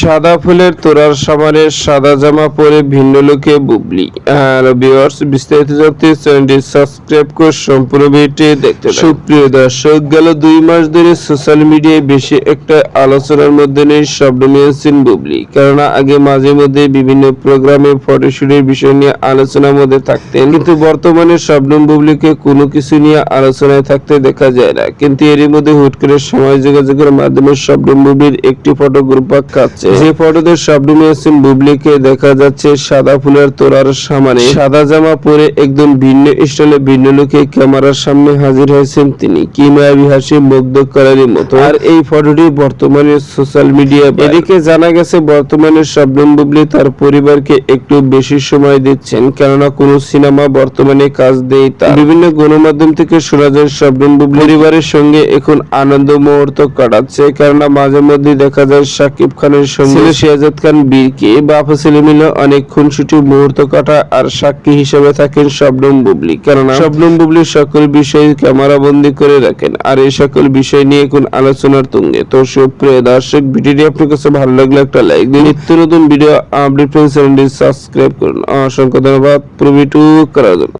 সাদা ফুলের তোরার সামারে সাদা জামা পরে ভিন্ন লোকে বুবলি। আর ভিউয়ার্স বিস্তারিত জানতে চ্যানেলটি সাবস্ক্রাইব করে সম্পূর্ণ ভিডিওটি দেখতে। সুপ্রিয় দর্শক, গেল দুই মাস ধরে সোশ্যাল মিডিয়ায় বেশি একটা আলোচনার মধ্যে নেই শব্দ নিয়েছেন বুবলি। কেননা, আগে মাঝে মধ্যে বিভিন্ন প্রোগ্রামে ফটোশুটের বিষয় নিয়ে আলোচনার মধ্যে থাকতেন। কিন্তু বর্তমানে শবনম বুবলিকে কোনো কিছু নিয়ে আলোচনায় থাকতে দেখা যায় না। কিন্তু এরই মধ্যে হুট করে সমাজ যোগাযোগের মাধ্যমে শবনম বুবলির একটি ফটো গ্রুপ খাচ্ছে যে ফটোতে শবনম ইয়াসিন বুবলিকে দেখা যাচ্ছে সাদা ফুলের তোরার সামনে। সাদা জামা পরে একদম ভিন্ন স্টাইলে ভিন্ন লোকে ক্যামেরার সামনে হাজির হয়েছেন তিনি। কি মায়াবী হাসি মুগ্ধ করারই মতো। আর এই ফটোটি বর্তমানে সোশ্যাল মিডিয়া এদিকে জানা গেছে বর্তমানে শবনম বুবলি তার পরিবারকে একটু বেশি সময় দিচ্ছেন কেননা কোনো সিনেমা বর্তমানে কাজ দেই তার। বিভিন্ন গণমাধ্যম থেকে শোনা যায় শবনম বুবলি পরিবারের সঙ্গে এখন আনন্দ মুহূর্ত কাটাচ্ছে কেননা মাঝে মধ্যে দেখা যায় শাকিব খানের ছেলে শিয়াজাদ খান বীরকে বাপা ছেলে মিলে অনেক খুনসুটি মুহূর্ত কাটায় আর সাক্ষী হিসেবে থাকেন শবনম বুবলি। কেননা শবনম বুবলি সকল বিষয় ক্যামেরা বন্দি করে রাখেন আর এই সকল বিষয় নিয়ে এখন আলোচনার তুঙ্গে। তো সুপ্রিয় দর্শক ভিডিওটি আপনার কাছে ভালো লাগলে একটা লাইক দিন। নিত্য নতুন ভিডিও আপডেট চ্যানেলটি সাবস্ক্রাইব করুন। অসংখ্য ধন্যবাদ। পুরো করার জন্য।